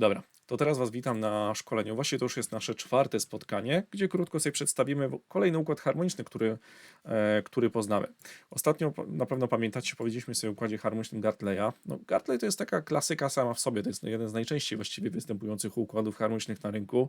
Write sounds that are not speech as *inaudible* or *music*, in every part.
Dobra, to teraz Was witam na szkoleniu. Właściwie to już jest nasze czwarte spotkanie, gdzie krótko sobie przedstawimy kolejny układ harmoniczny, który, e, który poznamy. Ostatnio na pewno pamiętacie, powiedzieliśmy sobie o układzie harmonicznym Gartleya. No, Gartley to jest taka klasyka sama w sobie, to jest jeden z najczęściej właściwie występujących układów harmonicznych na rynku.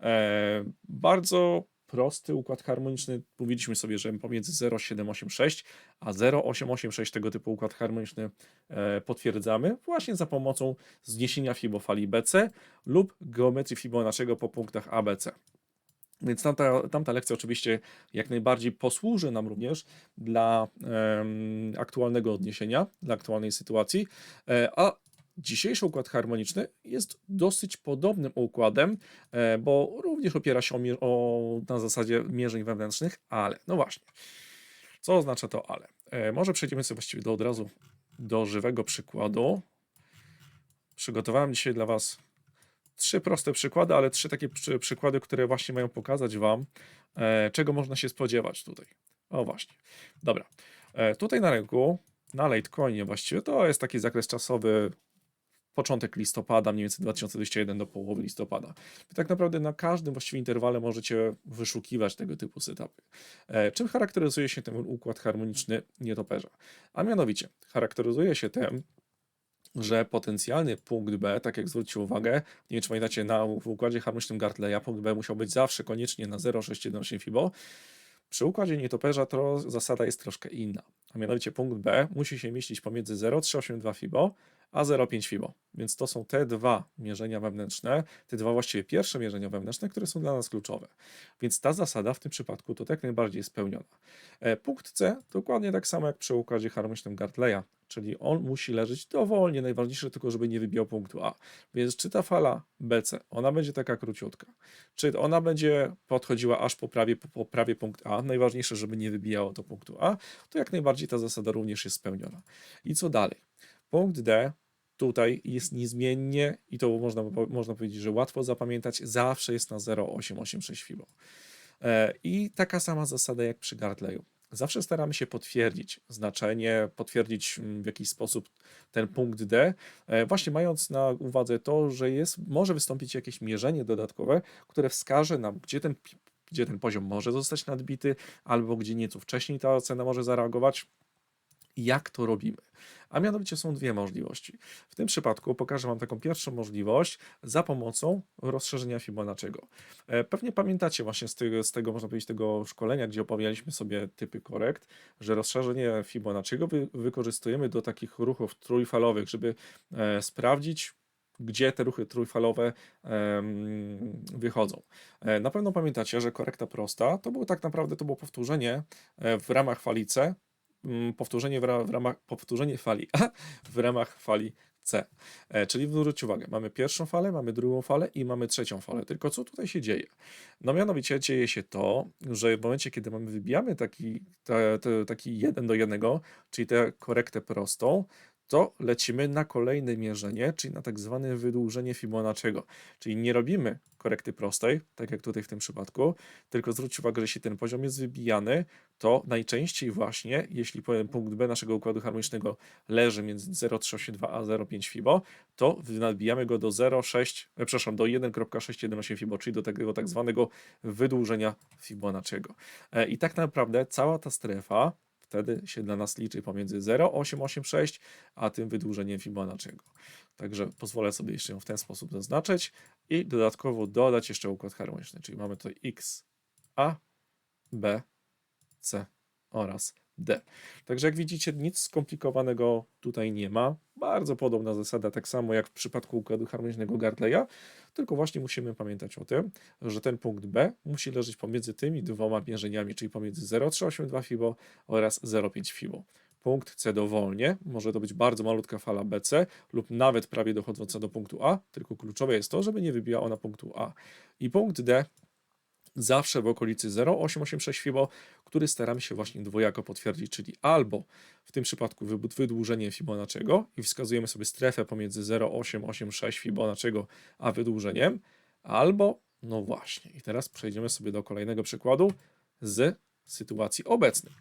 E, bardzo prosty układ harmoniczny. Mówiliśmy sobie, że pomiędzy 0,786 a 0,886 tego typu układ harmoniczny e, potwierdzamy właśnie za pomocą zniesienia fibofali BC lub geometrii Fibonacciego po punktach ABC. Więc tamta, tamta lekcja oczywiście jak najbardziej posłuży nam również dla em, aktualnego odniesienia, dla aktualnej sytuacji, e, a dzisiejszy układ harmoniczny jest dosyć podobnym układem, e, bo również opiera się o, o, na zasadzie mierzeń wewnętrznych, ale no właśnie, co oznacza to ale? E, może przejdziemy sobie właściwie do, od razu do żywego przykładu. Przygotowałem dzisiaj dla Was trzy proste przykłady, ale trzy takie przy, przykłady, które właśnie mają pokazać Wam, e, czego można się spodziewać tutaj. O właśnie. Dobra. E, tutaj na rynku, na Litecoinie właściwie, to jest taki zakres czasowy początek listopada, mniej więcej 2021 do połowy listopada. I tak naprawdę na każdym właściwie interwale możecie wyszukiwać tego typu setupy. E, czym charakteryzuje się ten układ harmoniczny nietoperza? A mianowicie, charakteryzuje się tym, że potencjalny punkt B, tak jak zwróćcie uwagę, nie wiem czy pamiętacie, na, w układzie harmonicznym Gartleya punkt B musiał być zawsze koniecznie na 0,618 FIBO. Przy układzie nietoperza to zasada jest troszkę inna. A mianowicie punkt B musi się mieścić pomiędzy 0,382 FIBO a 0,5 FIBO. Więc to są te dwa mierzenia wewnętrzne, te dwa właściwie pierwsze mierzenia wewnętrzne, które są dla nas kluczowe. Więc ta zasada w tym przypadku to jak najbardziej jest spełniona. E, Punkt C dokładnie tak samo jak przy układzie harmonicznym Gartleya, czyli on musi leżeć dowolnie, najważniejsze tylko, żeby nie wybijał punktu A. Więc czy ta fala BC, ona będzie taka króciutka, czy ona będzie podchodziła aż po prawie, po, prawie punkt A, najważniejsze, żeby nie wybijało to punktu A, to jak najbardziej ta zasada również jest spełniona. I co dalej? Punkt D tutaj jest niezmiennie i to można, można powiedzieć, że łatwo zapamiętać, zawsze jest na 0,886 FIBO. E, I taka sama zasada jak przy Gartleyu. Zawsze staramy się potwierdzić znaczenie, potwierdzić mm, w jakiś sposób ten punkt D, e, właśnie mając na uwadze to, że jest, może wystąpić jakieś mierzenie dodatkowe, które wskaże nam, gdzie ten, gdzie ten poziom może zostać nadbity, albo gdzie nieco wcześniej ta ocena może zareagować. Jak to robimy? A mianowicie są dwie możliwości. W tym przypadku pokażę Wam taką pierwszą możliwość za pomocą rozszerzenia Fibonacciego. E, Pewnie pamiętacie właśnie z tego, z tego, można powiedzieć, tego szkolenia, gdzie opowiadaliśmy sobie typy korekt, że rozszerzenie Fibonacciego wy, wykorzystujemy do takich ruchów trójfalowych, żeby e, sprawdzić, gdzie te ruchy trójfalowe wychodzą. E, Na pewno pamiętacie, że korekta prosta to było tak naprawdę to było powtórzenie e, w ramach fali C, mm, powtórzenie w, w ramach powtórzenie fali *laughs* A w ramach fali C. E, Czyli zwróćcie uwagę, mamy pierwszą falę, mamy drugą falę i mamy trzecią falę. Tylko co tutaj się dzieje? No mianowicie dzieje się to, że w momencie, kiedy mamy wybijamy taki, te, te, taki jeden do jednego, czyli tę korektę prostą, to lecimy na kolejne mierzenie, czyli na tak zwane wydłużenie Fibonacciego. Czyli nie robimy korekty prostej, tak jak tutaj w tym przypadku, tylko zwróćcie uwagę, że jeśli ten poziom jest wybijany, to najczęściej właśnie, jeśli punkt B naszego układu harmonicznego leży między 0,382 a 0,5 FIBO, to nadbijamy go do 0,6, e, przepraszam, do 1,618 FIBO, czyli do tego tak zwanego wydłużenia Fibonacciego. E, I tak naprawdę cała ta strefa wtedy się dla nas liczy pomiędzy 0,886 a tym wydłużeniem Fibonacciego. Także pozwolę sobie jeszcze ją w ten sposób zaznaczyć i dodatkowo dodać jeszcze układ harmoniczny, czyli mamy tutaj x, a, b, c oraz d. Także jak widzicie, nic skomplikowanego tutaj nie ma. Bardzo podobna zasada, tak samo jak w przypadku układu harmonicznego Gartleya, tylko właśnie musimy pamiętać o tym, że ten punkt B musi leżeć pomiędzy tymi dwoma mierzeniami, czyli pomiędzy 0,382 FIBO oraz 0,5 FIBO. Punkt C dowolnie, może to być bardzo malutka fala BC lub nawet prawie dochodząca do punktu A, tylko kluczowe jest to, żeby nie wybijała ona punktu A. I punkt D zawsze w okolicy 0,886 FIBO, który staramy się właśnie dwojako potwierdzić, czyli albo w tym przypadku wy- wydłużenie Fibonacciego i wskazujemy sobie strefę pomiędzy 0,886 Fibonacciego a wydłużeniem, albo, no właśnie, i teraz przejdziemy sobie do kolejnego przykładu z sytuacji obecnej.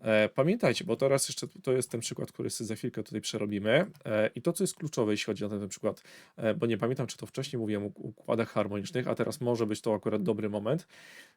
E, Pamiętajcie, bo teraz jeszcze to jest ten przykład, który sobie za chwilkę tutaj przerobimy. E, I to, co jest kluczowe, jeśli chodzi o ten, ten przykład, e, bo nie pamiętam, czy to wcześniej mówiłem o układach harmonicznych, a teraz może być to akurat dobry moment,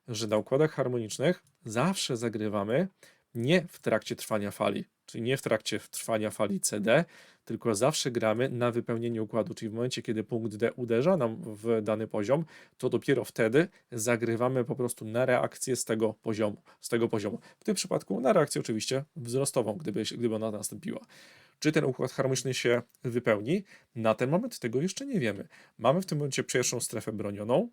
że na układach harmonicznych zawsze zagrywamy nie w trakcie trwania fali, czyli nie w trakcie trwania fali CD, tylko zawsze gramy na wypełnienie układu, czyli w momencie, kiedy punkt D uderza nam w dany poziom, to dopiero wtedy zagrywamy po prostu na reakcję z tego poziomu. Z tego poziomu. W tym przypadku na reakcję oczywiście wzrostową, gdyby, gdyby ona nastąpiła. Czy ten układ harmoniczny się wypełni? Na ten moment tego jeszcze nie wiemy. Mamy w tym momencie pierwszą strefę bronioną.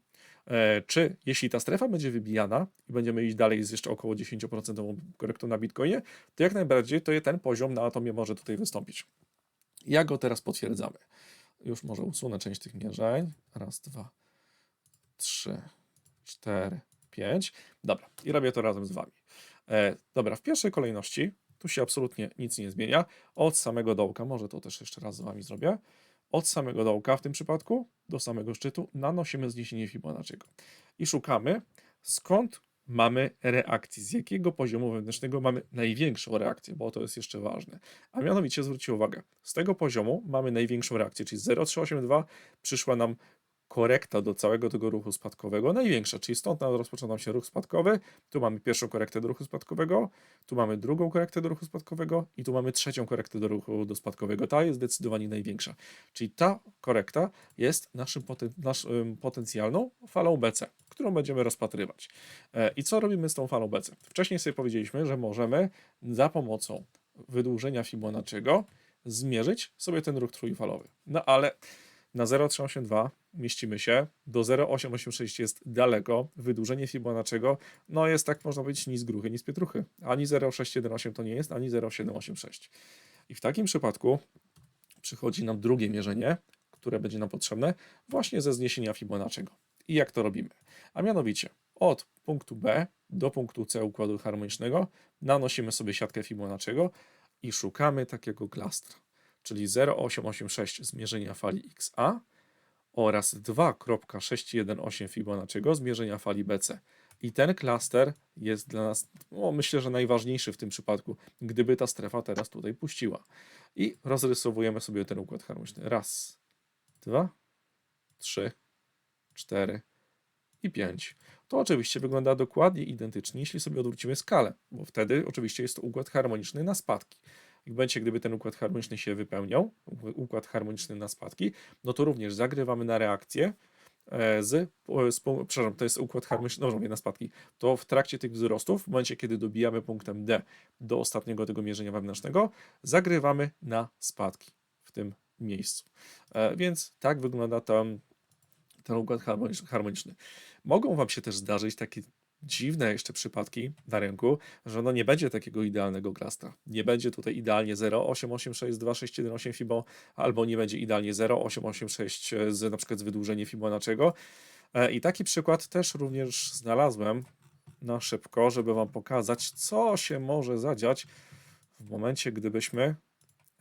E, Czy jeśli ta strefa będzie wybijana i będziemy iść dalej z jeszcze około 10% korektą na Bitcoinie, to jak najbardziej to ten poziom na atomie może tutaj wystąpić. Jak go teraz potwierdzamy? Już może usunę część tych mierzeń. Raz, dwa, trzy, cztery, pięć. Dobra, i robię to razem z Wami. E, dobra, w pierwszej kolejności, tu się absolutnie nic nie zmienia. Od samego dołka, może to też jeszcze raz z Wami zrobię. Od samego dołka w tym przypadku do samego szczytu nanosimy zniesienie Fibonacciego i szukamy skąd mamy reakcję, z jakiego poziomu wewnętrznego mamy największą reakcję, bo to jest jeszcze ważne. A mianowicie zwróćcie uwagę, z tego poziomu mamy największą reakcję, czyli z 0,382 przyszła nam korekta do całego tego ruchu spadkowego, największa, czyli stąd nam się ruch spadkowy, tu mamy pierwszą korektę do ruchu spadkowego, tu mamy drugą korektę do ruchu spadkowego i tu mamy trzecią korektę do ruchu do spadkowego. Ta jest zdecydowanie największa. Czyli ta korekta jest naszym poten, naszym potencjalną falą BC, którą będziemy rozpatrywać. E, I co robimy z tą falą BC? Wcześniej sobie powiedzieliśmy, że możemy za pomocą wydłużenia Fibonacciego zmierzyć sobie ten ruch trójfalowy. No ale na 0,382 mieścimy się, do 0,886 jest daleko, wydłużenie Fibonacciego, no jest tak można powiedzieć nic gruchy, nic pietruchy. Ani 0,618 to nie jest, ani 0,786. I w takim przypadku przychodzi nam drugie mierzenie, które będzie nam potrzebne właśnie ze zniesienia Fibonacciego. I jak to robimy? A mianowicie od punktu B do punktu C układu harmonicznego nanosimy sobie siatkę Fibonacciego i szukamy takiego klastra, czyli 0,886 zmierzenia fali XA oraz 2,618 Fibonacciego zmierzenia fali BC. I ten klaster jest dla nas, no, myślę, że najważniejszy w tym przypadku, gdyby ta strefa teraz tutaj puściła. I rozrysowujemy sobie ten układ harmoniczny. Raz, dwa, trzy, cztery i pięć. To oczywiście wygląda dokładnie identycznie, jeśli sobie odwrócimy skalę, bo wtedy oczywiście jest to układ harmoniczny na spadki. W momencie, gdyby ten układ harmoniczny się wypełniał, układ harmoniczny na spadki, no to również zagrywamy na reakcję e, z, z przepraszam, to jest układ harmoniczny, no na spadki, to w trakcie tych wzrostów, w momencie, kiedy dobijamy punktem D do ostatniego tego mierzenia wewnętrznego, zagrywamy na spadki w tym miejscu. E, Więc tak wygląda tam ten układ harmoniczny. Mogą Wam się też zdarzyć takie dziwne jeszcze przypadki na rynku, że no nie będzie takiego idealnego klastra. Nie będzie tutaj idealnie 0,8862618 Fibo, albo nie będzie idealnie 0,886 z na przykład z wydłużeniem Fibonacciego. E, I taki przykład też również znalazłem na szybko, żeby Wam pokazać, co się może zadziać w momencie, gdybyśmy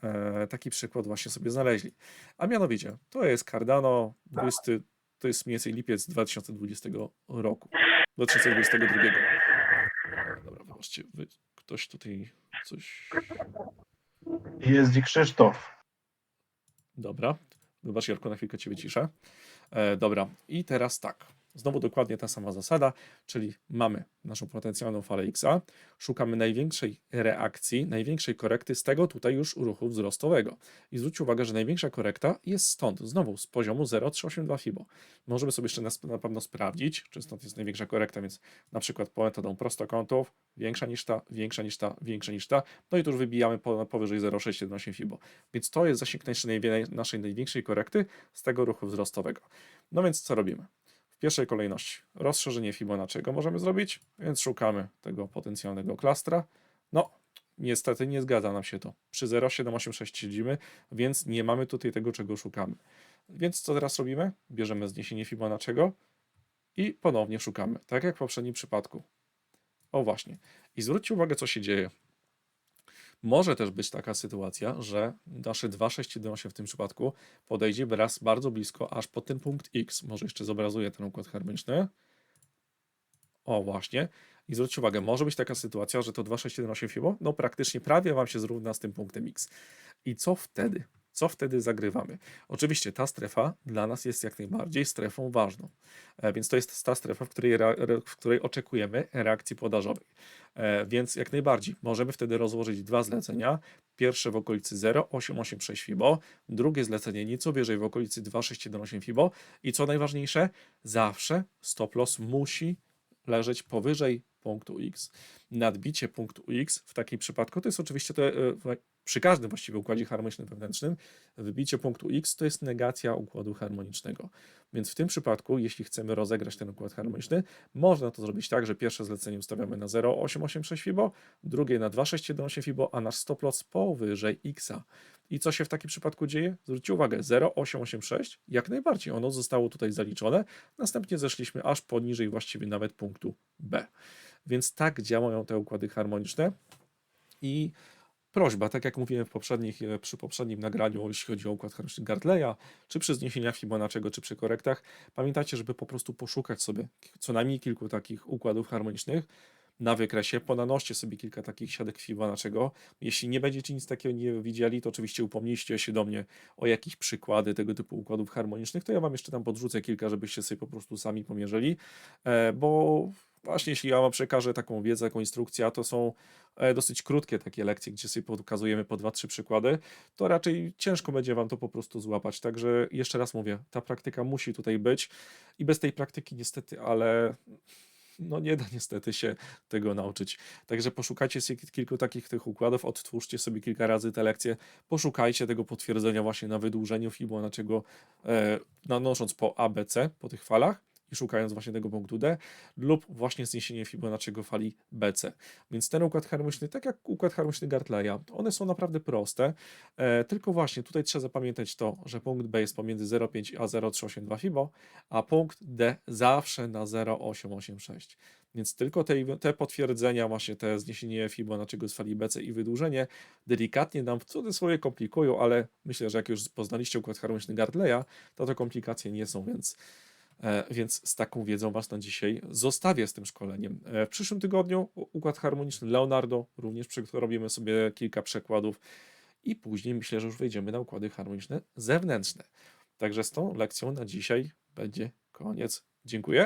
e, taki przykład właśnie sobie znaleźli. A mianowicie, to jest Cardano 20, to jest mniej więcej lipiec 2020 roku. 2022. E, Dobra, wybaczcie, wy, ktoś tutaj coś... Jest i Krzysztof. Dobra, wybacz Jarko, na chwilkę Cię wyciszę. E, dobra, i teraz tak. Znowu dokładnie ta sama zasada, czyli mamy naszą potencjalną falę XA, szukamy największej reakcji, największej korekty z tego tutaj już ruchu wzrostowego. I zwróćcie uwagę, że największa korekta jest stąd, znowu z poziomu 0,382 FIBO. Możemy sobie jeszcze na, na pewno sprawdzić, czy stąd jest największa korekta, więc na przykład po metodą prostokątów, większa niż ta, większa niż ta, większa niż ta, no i tu już wybijamy po, powyżej 0,618 FIBO. Więc to jest zasięg naszej największej korekty z tego ruchu wzrostowego. No więc co robimy? Pierwszej kolejności rozszerzenie Fibonacciego możemy zrobić, więc szukamy tego potencjalnego klastra. No, niestety nie zgadza nam się to. Przy 0,786 siedzimy, więc nie mamy tutaj tego, czego szukamy. Więc co teraz robimy? Bierzemy zniesienie Fibonacciego i ponownie szukamy, tak jak w poprzednim przypadku. O właśnie. I zwróćcie uwagę, co się dzieje. Może też być taka sytuacja, że nasze 2618 w tym przypadku podejdzie wraz bardzo blisko, aż pod ten punkt X. Może jeszcze zobrazuję ten układ harmoniczny. O, właśnie. I zwróćcie uwagę, może być taka sytuacja, że to 2, 6, 1, 8 FIBO, no praktycznie prawie Wam się zrówna z tym punktem X. I co wtedy? Co wtedy zagrywamy? Oczywiście ta strefa dla nas jest jak najbardziej strefą ważną, E, więc to jest ta strefa, w której, w której oczekujemy reakcji podażowej. E, Więc jak najbardziej możemy wtedy rozłożyć dwa zlecenia. Pierwsze w okolicy 0,886 FIBO, drugie zlecenie nieco wyżej w okolicy 2,618 FIBO i co najważniejsze, zawsze stop loss musi leżeć powyżej punktu X. Nadbicie punktu X w takim przypadku to jest oczywiście to, e, przy każdym właściwie układzie harmonicznym wewnętrznym, wybicie punktu X to jest negacja układu harmonicznego. Więc w tym przypadku, jeśli chcemy rozegrać ten układ harmoniczny, można to zrobić tak, że pierwsze zlecenie ustawiamy na 0,886 FIBO, drugie na 2,618 FIBO, a nasz stop loss powyżej X. I co się w takim przypadku dzieje? Zwróćcie uwagę, 0,886, jak najbardziej ono zostało tutaj zaliczone, następnie zeszliśmy aż poniżej właściwie nawet punktu B. Więc tak działają te układy harmoniczne i prośba, tak jak mówiłem w poprzednich, e, przy poprzednim nagraniu, jeśli chodzi o układ harmoniczny Gartleya, czy przy zniesieniach Fibonacciego, czy przy korektach, pamiętajcie, żeby po prostu poszukać sobie co najmniej kilku takich układów harmonicznych na wykresie, ponanoście sobie kilka takich siatek Fibonacciego. Jeśli nie będziecie nic takiego nie widzieli, to oczywiście upomnijcie się do mnie o jakieś przykłady tego typu układów harmonicznych, to ja wam jeszcze tam podrzucę kilka, żebyście sobie po prostu sami pomierzyli, e, bo właśnie jeśli ja wam przekażę taką wiedzę, taką instrukcję, a to są e, dosyć krótkie takie lekcje, gdzie sobie pokazujemy po dwa, trzy przykłady, to raczej ciężko będzie wam to po prostu złapać. Także jeszcze raz mówię, ta praktyka musi tutaj być i bez tej praktyki niestety, ale no nie da niestety się tego nauczyć. Także poszukajcie sobie kilku takich tych układów, odtwórzcie sobie kilka razy te lekcje, poszukajcie tego potwierdzenia właśnie na wydłużeniu Fibonacciego, e, nanosząc po ABC, po tych falach i szukając właśnie tego punktu D, lub właśnie zniesienie Fibonacciego fali BC. Więc ten układ harmoniczny, tak jak układ harmoniczny Gartleya, one są naprawdę proste, e, tylko właśnie tutaj trzeba zapamiętać to, że punkt B jest pomiędzy 0,5 a 0,382 FIBO, a punkt D zawsze na 0,886. Więc tylko te, te potwierdzenia, właśnie te zniesienie Fibonacciego z fali BC i wydłużenie delikatnie nam w cudzysłowie komplikują, ale myślę, że jak już poznaliście układ harmoniczny Gartleya, to te komplikacje nie są, więc Więc z taką wiedzą Was na dzisiaj zostawię z tym szkoleniem. E, W przyszłym tygodniu układ harmoniczny Leonardo, również robimy sobie kilka przekładów i później myślę, że już wejdziemy na układy harmoniczne zewnętrzne. Także z tą lekcją na dzisiaj będzie koniec. Dziękuję.